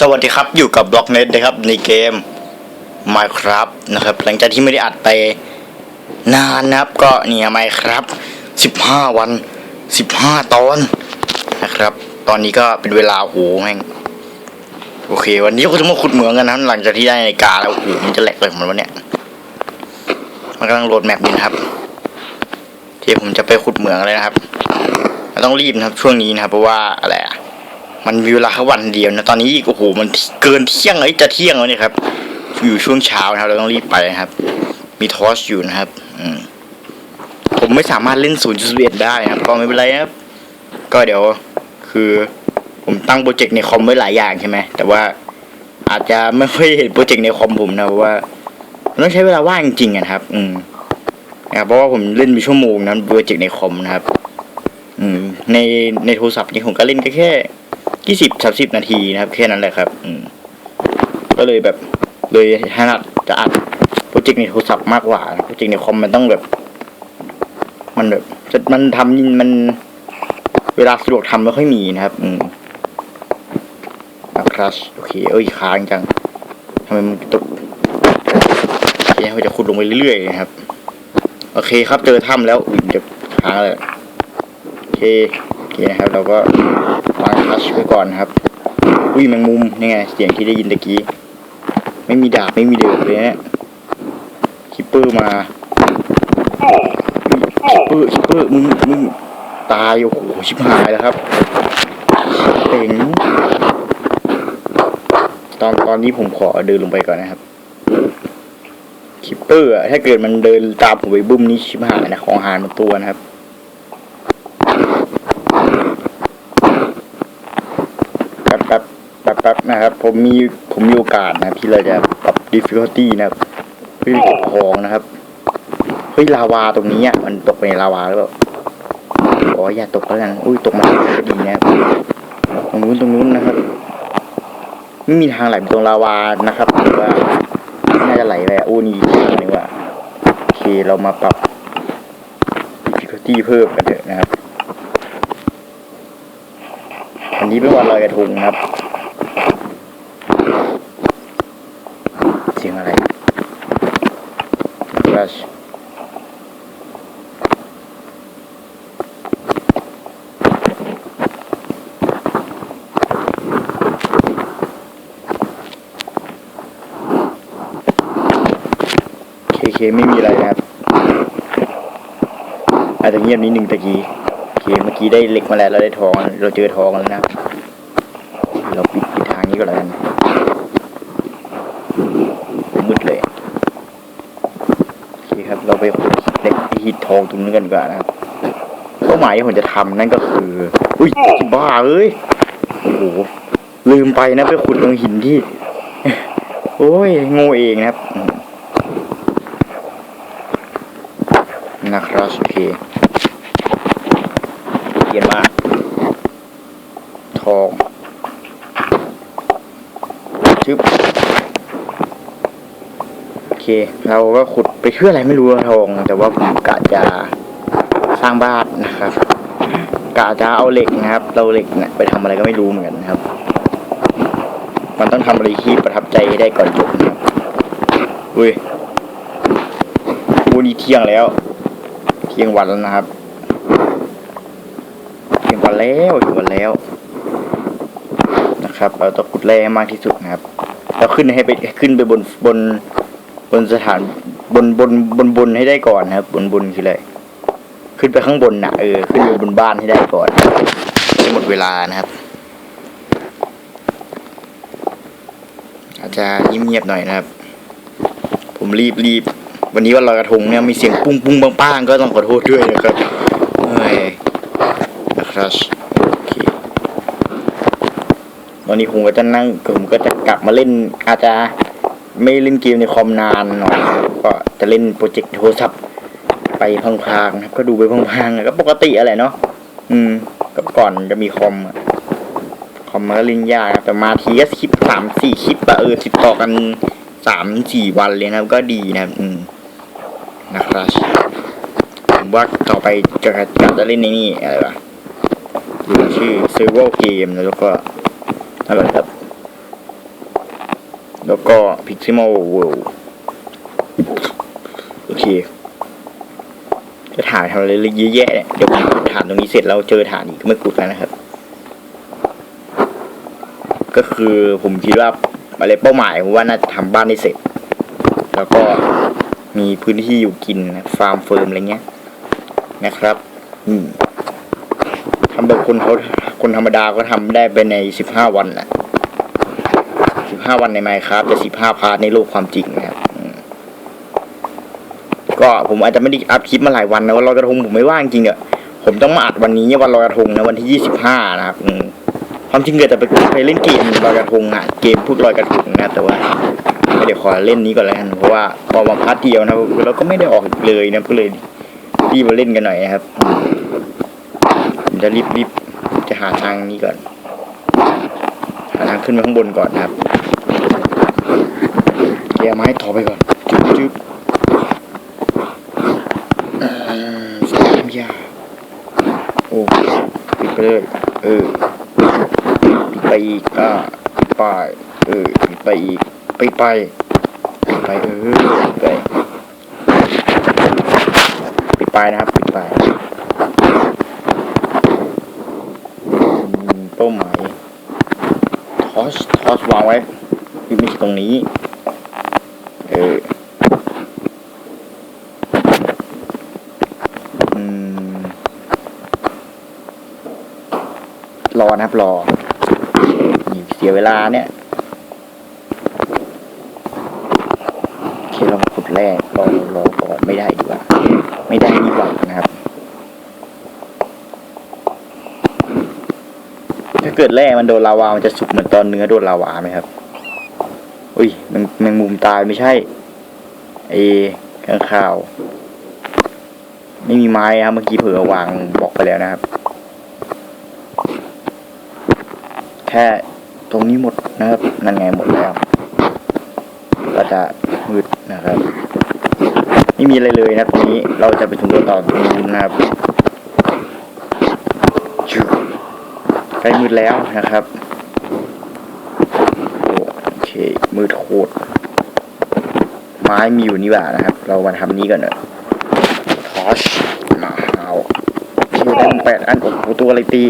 สวัสดีครับอยู่กับบล็อกเน็ตนะครับในเกม Minecraft นะครับ หลังจากที่ไม่ได้อัดไปนานนะครับ ก็เนี่ยไมครับ15 วัน 15 ตอนนะครับ ตอนนี้ก็เป็นเวลาโหแม่งโอเค วันนี้ก็จะมาขุดเหมืองกันนะหลังจากที่ได้นาฬิกาแล้วโอ้โหมันจะแหลกเลยของมันวะเนี่ยมันกำลังโหลดแมปนี่นะครับ ที่ผมจะไปขุดเหมืองเลยนะครับต้องรีบนะครับ ช่วงนี้นะครับเพราะว่าอะไรอะ มันมีเวลาแค่วันเดียวนะตอนนี้อีกโอ้โหมันเกินเที่ยงเอ้ยจะเที่ยงแล้วเนี่ยครับ อยู่ช่วงเช้านะครับ เราต้องรีบไปนะครับ มีทอสอยู่นะครับ อืมผมไม่สามารถเล่น 0.11 ได้นะครับ ก็ไม่เป็นไรครับ ก็เดี๋ยวคือผมตั้งโปรเจกต์ในคอมไว้หลายอย่างใช่ไหมแต่ว่าอาจจะไม่ค่อยเห็นโปรเจกต์ในคอมผมนะเพราะว่าต้องใช้เวลาว่างจริงๆนะครับ อืมนะครับเพราะว่าผมเล่นไปชั่วโมงนะโปรเจกต์ในคอมนะครับ อืม ในในโทรศัพท์นี่ผมก็เล่นแค่แค่ ยี่สิบสามสิบนาทีนะครับ แค่นั้นแหละครับ อืม ก็เลยแบบเลยถนัดจะอัดโปรเจกต์ในโทรศัพท์มากกว่าโปรเจกต์ในคอมมันต้องแบบ มันแบบมันทำมัน เวลาสะดวกทำไม่ค่อยมีนะครับ อืมครับโอเค เอ้ยค้างจังทำไมมันตกโอเคเราจะขุดลงไปเรื่อยๆนะครับ โอเคครับเจอถ้ำแล้วอุ้ยเดี๋ยวค้าเลยโอเคโอเคนะครับเราก็ วางทัชไว้ก่อนครับ อุ้ยแมงมุมนี่ไง เสียงที่ได้ยินตะกี้ ไม่มีดาบไม่มีเดือบเลยเนี่ยคิปเปอร์มาคิปเปอร์คิปเปอร์มึงมึงตายโอ้โหชิบหายแล้วครับเต็งตอนตอนนี้ผมขอเดินลงไปก่อนนะครับคิปเปอร์อะถ้าเกิดมันเดินตามผมไปบุ้มนี่ชิบหายนะของหารมันตัวนะครับ แป๊บแป๊บ แป๊บนะครับผมมีผมมีโอกาสนะครับที่เราจะปรับ difficulty นะครับเพื่อเก็บของนะครับเฮ้ยลาวาตรงนี้อะมันตกไปในลาวาหรือเปล่าอ๋ออย่าตกแล้วกันอุ้ยตกมาก็ดีนะตรงนู้นตรงนู้นนะครับไม่มีทางไหลไปตรงลาวานะครับหรือว่าน่าจะไหลไปโอ้นี่นึกว่าโอเคเรามาปรับ difficulty เพิ่มกันเถอะนะครับวันนี้เป็นวันลอยกระทงครับ เสียงอะไรรัชเคเคไม่มีอะไรนะครับ อาจจะเงียบนิดนึงตะกี้เคเมื่อกี้ได้เหล็กมาแล้วเราได้ทอง เราเจอทองแล้วนะเราปิด นี้ก็แล้วกันมืดเลยโอเคครับ เราไปขุดเล็กที่หิดทองตรงนี้กันดีกว่อนนะครับเป้าหมายที่ผมจะทำนั่นก็คือ อุ้ยบ้าเอ้ยโอ้โหลืมไปนะไปขุดตรงหินที่ โอ้ยโง่เองนะครับโอเคเยี่ยมมาก ทอง ชึบโอเค เราก็ขุดไปเพื่ออะไรไม่รู้ทอง แต่ว่าผมกะจะสร้างบ้านนะครับกะจะเอาเหล็กนะครับ เราเหล็กเนี่ยไปทำอะไรก็ไม่รู้เหมือนกันนะครับ มันต้องทำอะไรที่ประทับใจให้ได้ก่อนจบนะครับอุ้ยวันนี้เที่ยงแล้ว เที่ยงวันแล้วนะครับ เที่ยงวันแล้วเที่ยงวันแล้วนะครับ เราต้องขุดแร่มากที่สุด นะครับแล้วขึ้นให้ไปขึ้นไปบนบนบนสถานบนบนบนบนให้ได้ก่อนนะครับ บนบนคืออะไรขึ้นไปข้างบนนะเออขึ้นไปบนบ้านให้ได้ก่อนให้หมดเวลานะครับ อาจจะเงียบๆหน่อยนะครับ ผมรีบรีบวันนี้วันลอยกระทงเนี่ยมีเสียงปุ้งปุ้งปังป้างก็ต้องขอโทษด้วยนะครับเฮ้ยนะครับ อนนี้ผมก็จะนั่งผมก็จะกลับมาเล่น อาจจะไม่เล่นเกมในคอมนานหน่อยก็จะเล่นโปรเจกต์โทรศัพท์ไปพลางๆนะครับก็ดูไปพลางๆก็ปกติอะไรเนาะอืมก็ก่อนจะมีคอมคอมมันก็เล่นยากนะแต่มาทีก็คลิปสามสี่คลิปอะเออติดต่อกันสามสี่วันเลยนะก็ดีนะอืมนะครับผมว่าต่อไปจะจะจะเล่นในนี่อะไรวะชื่อ Server Game แล้วก็ อะครับ แล้วก็ Pixel World โอเค จะถ่ายทำอะไรเยอะแยะเนี่ยเดี๋ยวผมถ่านตรงนี้เสร็จแล้วเจอฐานอีกก็ไม่ขุดแล้วนะครับ ก็คือผมคิดว่าอะไรเป้าหมายผมว่าน่าจะทำบ้านให้เสร็จ แล้วก็มีพื้นที่อยู่กินนะฟาร์มเฟิร์มอะไรเงี้ยนะครับ อืมำแบบคนเขาคนธรรมดาก็ทำได้ไปในสิบห้าวันนะสิบห้าวันในไมครับจะสิบห้าพาร์ทในโลกความจริงนะครับก็ผมอาจจะไม่ได้อัพคลิปมาหลายวันนะว่าลอยกระทงผมไม่ว่างจริงอะผมต้องมาอัดวันนี้วันลอยกระทงนะวันที่ยี่สิบห้านะครับความจริงเกิดจะไปไปเล่นเกมลอยกระทงอะเกมพูดลอยกระทงนะแต่ว่าเดี๋ยวขอเล่นนี้ก่อนแล้วกันเพราะว่าพอมาพาร์ทเดียวนะแล้วก็ไม่ได้ออกเลยนะก็เลยรีบมาเล่นกันหน่อยนะครับ จะรีบรีบจะหาทางนี้ก่อน หาทางขึ้นไปข้างบนก่อนนะครับเกียร์ไม้ถอไปก่อนจึ๊บจึ๊บสามยาโอ้ปิดไปเลยเออปิดไปอีกอ่าไปเออปิดไปอีกไปไปปิดไปเออปิดไปปิดไปนะครับปิดไปอืมเป้าหมาย ทอสทอสวางไว้ที่ไม่ใช่ ตรงนี้ เอออืมรอนะครับรอนี่เสียเวลาเนี่ยโอเคเรามาขุดแรกรอรอก่อนไม่ได้ดีกว่า ไม่ได้ดีกว่านะครับ ถ้าเกิดแร่มันโดนลาวา มันจะสุกเหมือนตอนเนื้อโดนลาวาไหมครับ แมงแมงมุมตายไม่ใช่เอข้างข่าว ไม่มีไม้ครับเมื่อกี้เผื่อวางบอกไปแล้วนะครับ แค่ตรงนี้หมดนะครับ นั่นไงหมดแล้ว ก็จะมืดนะครับ ไม่มีอะไรเลยนะตรงนี้เราจะไปถึงตัวต่อตรงนู้นนะครับใกล้มืดแล้วนะครับ มืดโคตร ไม้มีอยู่นี่หว่านะครับ เรามาทำนี้ก่อนเนอะทอชมาเอาคิวได้แปดอันโอ้โหตัวอะไรตี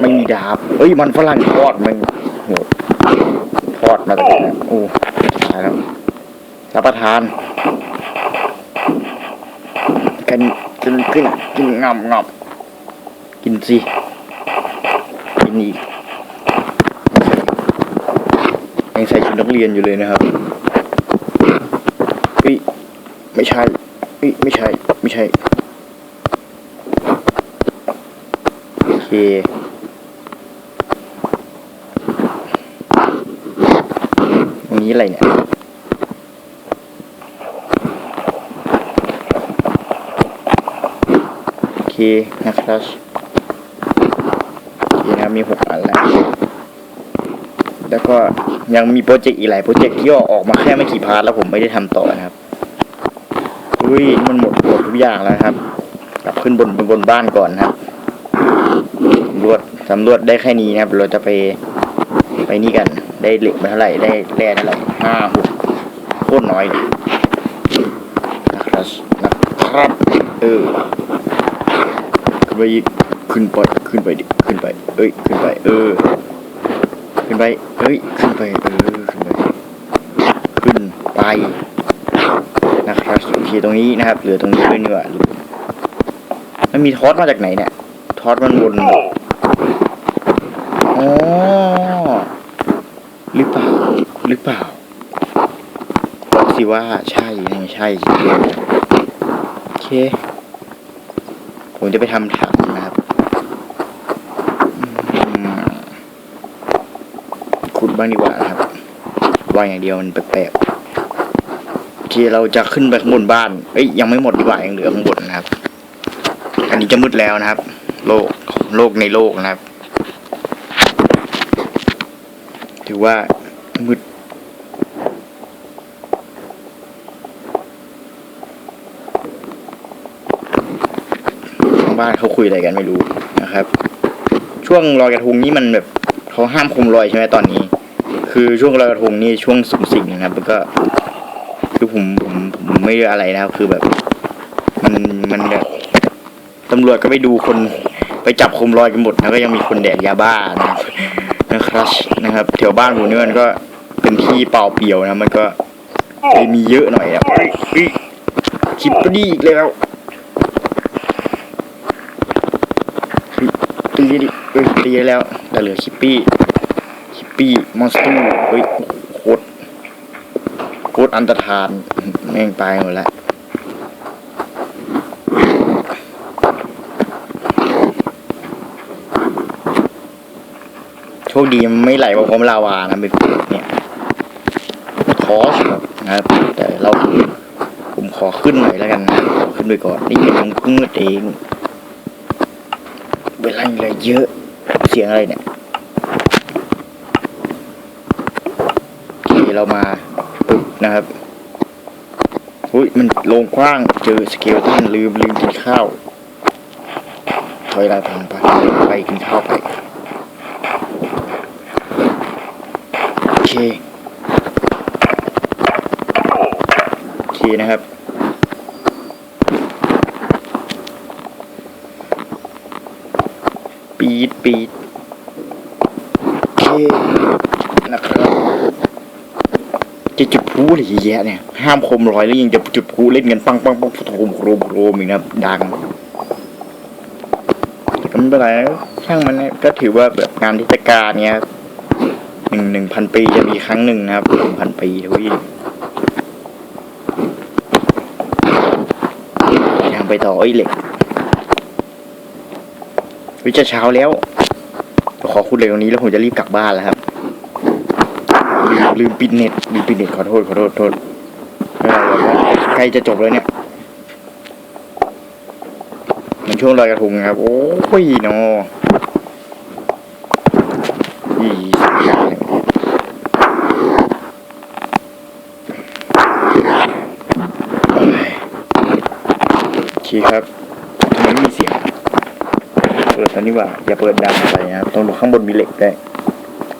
ไม่มีดาบเฮ้ย มันฝรั่งทอดมันโหทอดมาจากไหนโอ้ตายแล้วรับประทานกันกินขึ้นกินงำงำกิ นสิกินอีกยังใส่ชุดนักเรียนอยู่เลยนะครับเฮ้ยไม่ใช่เฮ้ยไม่ใช่ ไม่ใช่ โอเคตรงนี้อะไรเนี่ยโอเคนะครับโอเคนะครับ มีหกอันแล้ว แล้วก็ยังมีโปรเจกต์อีกหลายโปรเจกต์ที่ออกมาแค่ไม่กี่พาร์ทแล้วผมไม่ได้ทำต่อนะครับอุ้ยมันหมดหมดทุกอย่างแล้วครับ กลับขึ้นบนบนบ้านก่อนนะครับสำรวจสำรวจได้แค่นี้นะครับ เราจะไปไปนี่กัน ได้เหล็กมาเท่าไหร่ ได้แร่เท่าไหร่ห้าหกโคตรน้อยเลยนะครับนะครับเออขึ้นไปอีก ขึ้นไปขึ้นไปดิขึ้นไป เอ้ยขึ้นไป เออ ขึ้นไปเอ้ยขึ้นไปเออขึ้นไปขึ้นไปนะครับโอเคตรงนี้นะครับ เหลือตรงนี้ด้วยเนื้อมันมีทอสมาจากไหนเนี่ยทอสมันวนอ๋อหรือเปล่าหรือเปล่าสิว่าใช่ไม่ใช่จริงโอเค ผมจะไปทำถังนะครับอืมขุด บ้างดีกว่านะครับวางอย่างเดียวมันแปลกๆโอเคเราจะขึ้นไปข้างบนบ้านเอ้ยยังไม่หมดดีกว่ายังเหลือข้างบนนะครับ อันนี้จะมืดแล้วนะครับ โลกโลกในโลกนะครับ ถือว่ามืดทางบ้านเขาคุยอะไรกันไม่รู้นะครับ ช่วงลอยกระทงนี่มันแบบเขาห้ามโคมลอยใช่ไหมตอนนี้ คือช่วงลอยกระทงนี่ช่วงสุ่มสิ่งนะครับแล้วก็คือผมผมผมไม่ได้อะไรนะครับ คือแบบ มันมันแบบตำรวจก็ไปดูคนไปจับโคมลอยกันหมดนะก็ยังมีคนแดกยาบ้านะครับนะครับนะครับแถวบ้านผมนี่มันก็เป็นที่เปล่าเปลี่ยวนะ มันก็เลยมีเยอะหน่อยนะเฮ้ยเฮ้ยคิปปดีอีกแล้วตีดิเอ้ยตีแล้วแต่เหลือคิปปี้ คิปปี้มอนสเตอร์เฮ้ยโคตรโคตรอันตรธานแม่งตายหมดแล้วโชคดีไม่ไหลมาพร้อมลาวานะเป็นเนี่ยทอสครับนะครับ แต่เราผมขอขึ้นหน่อยแล้วกันนะขึ้นไปก่อนนี่ยังเพิ่งเองเวลาเยอะ เสียงอะไรเนี่ยโอเคเรามาปึ๊บ นะครับอุ้ยมันลงกว้างเจอสเกลตันลืมลืมกินข้าวถอยลายทางไปไปกินข้าวไปโอเคโอเคนะครับปีดปีดโอเค นะครับ จะจุด พลุอะไรเยอะแยะเนี่ย ห้ามโคมลอยแล้วยังจะจุดพลุเล่นกันปังปังปังโครมโครมโครมอีกนะครับดังก็ไม่เป็นไรช่างมันนะก็ถือว่าแบบงานเทศกาลเนี้ยหนึ่งหนึ่งพันปีจะมีครั้งหนึ่งนะครับหนึ่งพันปีทวียังไปต่อไอ้เหล็กวิจะเช้าแล้วขอคุณเลยตรงนี้แล้วผมจะรีบกลับบ้านแล้วครับ ลืมปิดเน็ตลืมปิดเน็ตขอโทษขอโทษโทษไม่เป็นไรจะจบแล้วเนี่ยมันช่วงลอยกระทงครับ โอ้ยนาะอีสักอย่างหนึ่งโอเครับทำไมไม่มีเสียงเปิดตอนนี้ว่า อย่าเปิดดังอะไรนะครับตรงข้างบนมีเหล็กได้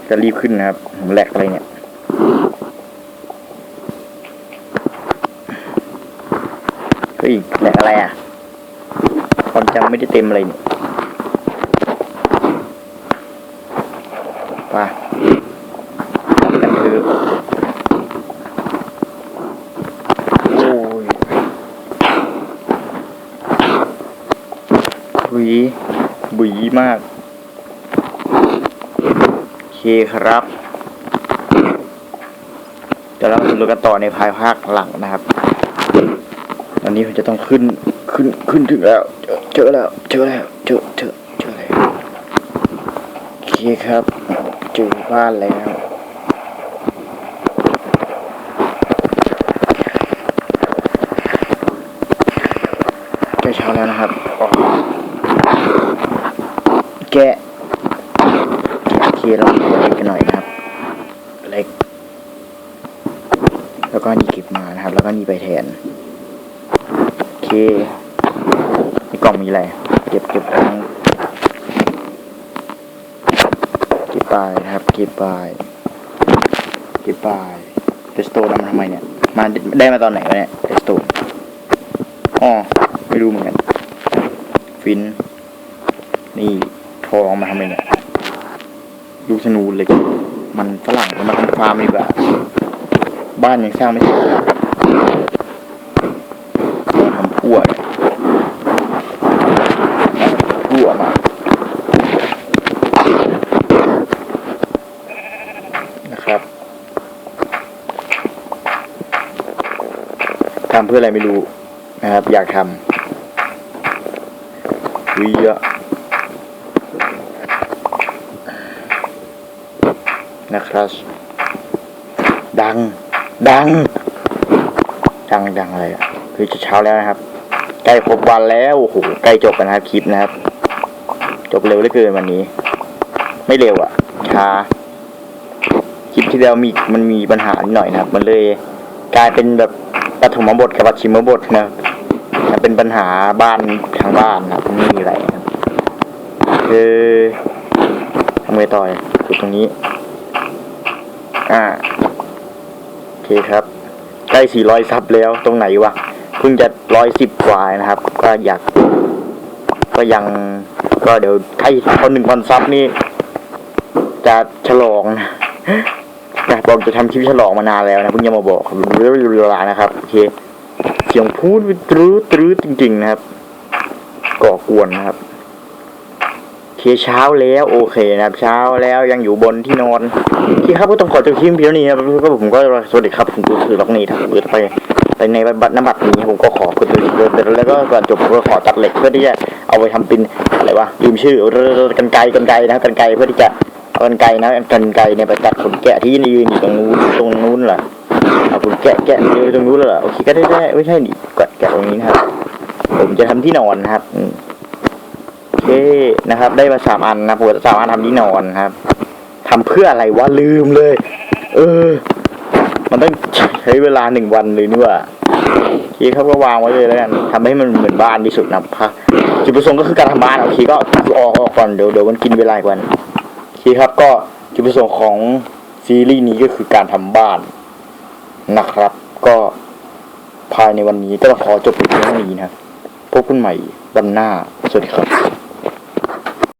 จะรีบขึ้นนะครับผมแหลกอะไรเนี่ย เฮ้ยแหลกอะไรอะความจำไม่ได้เต็มเลยนี่ป่ะกันเถอโอ้ยบุยบุยมาก โอเคครับ ดูกันต่อในภายภาคหลังนะครับตอนนี้ผมจะต้องขึ้นขึ้นขึ้นถึงแล้วเจอเจอแล้วเจอแล้วเจอเจอเจอแล้วโอเคครับเจอบ้านแล้วใกล้เช้าแล้วนะครับแกะโอเคเราไปกันหน่อยนะครับ เล็ก แล้ว ก็นี่เก็บมานะครับ แล้วก็นี่ไปแทน โอเคในกล่องมีอะไร เก็บเก็บทั้งเก็บไปนะครับ เก็บไปเก็บไปเทสโตนมาทำไมเนี่ย มาได้มาตอนไหนวะเนี่ยเทสโตอ๋อไม่รู้เหมือนกัน ฟิน นี่ทองมาทำไมเนี่ยลูกธนูเล็ก มันฝรั่งเอามาทำฟาร์มดีกว่า บ้านยังสร้างไม่เสร็จทำพั่วพั่วมานะครับทำเพื่ออะไรไม่รู้นะครับ อยากทำวิเยอะนะครับ ดัง ดัง ดังดังอะไรอะคือจะเช้าแล้วนะครับ ใกล้ครบวันแล้วโอ้โหใกล้จบกันนะครับคลิปนะครับ จบเร็วเหลือเกินวันนี้ ไม่เร็วอะช้าคลิปที่แล้วมีมันมีปัญหานิดหน่อยนะครับ มันเลยกลายเป็นแบบปฐมบทกับปชิมบทนะมันเป็นปัญหาบ้านทางบ้านนะครับไม่มีอะไรนะคือทำไงต่อยกดตรงนี้ อ่า เคครับใกล้สี่ร้อยซับแล้วตรงไหนวะเพิ่งจะร้อยสิบกว่านะครับ ก็อยาก ก็ยังก็เดี๋ยวใกล้คนหนึ่งพันซับนี่ จะฉลองนะอยากบอกจะทำคลิปฉลองมานานแล้วนะเพิ่งจะมาบอกเรื่องเวลานะครับโอเคเสียงพูดตรื้อตรื้อจริง ๆ นะครับ ก่อกวนนะครับ เคเช้าแล้วโอเคนะครับเช้าแล้วยังอยู่บนที่นอนโอเครับก็ต้องขอจบคลิปเพียงนี้ครับก็ผมก็สวัสดีครับผมตูถือล็อกนี้ครับเปิดไปไปในบัตรน้ำบัตรนี้ผมก็ขอกดเลยแล้วก็ก่อนจบผมก็ขอตัดเหล็กเพื่อที่จะเอาไปทำเป็นอะไรวะลืมชื่อกันไกกันไกนะกันไกเพื่อที่จะเอากันไกนะกันไกเนี่ยไปตัดขนแกะที่ยืนอยู่ตรงนู้นตรงนู้นเหรอเอาขนแกะแกะยืนตรงนู้นเหรอโอเคก็ได้ได้ไม่ใช่นี่กดแกะตรงนี้นะครับผมจะทำที่นอนนะครับอืม เคนะครับ ได้มาสามอันนะผมสามารถทำที่นอนครับทำเพื่ออะไรวะลืมเลย เออ มันต้องใช้เวลาหนึ่งวันเลยนี่ว่าโอเคครับก็วางไว้เลยแล้วกันทำให้มันเหมือนบ้านที่สุดนะครับจุดประสงค์ก็คือการทำบ้านโอเคก็ออกออกก่อนเดี๋ยวเดี๋ยวมันกินเวลาอีกวันโอเคครับก็จุดประสงค์ของซีรีส์นี้ก็คือการทำบ้านนะครับ ก็ภายในวันนี้ก็ต้องขอจบเพียงเท่านี้นะครับพบกันใหม่วันหน้า สวัสดีครับ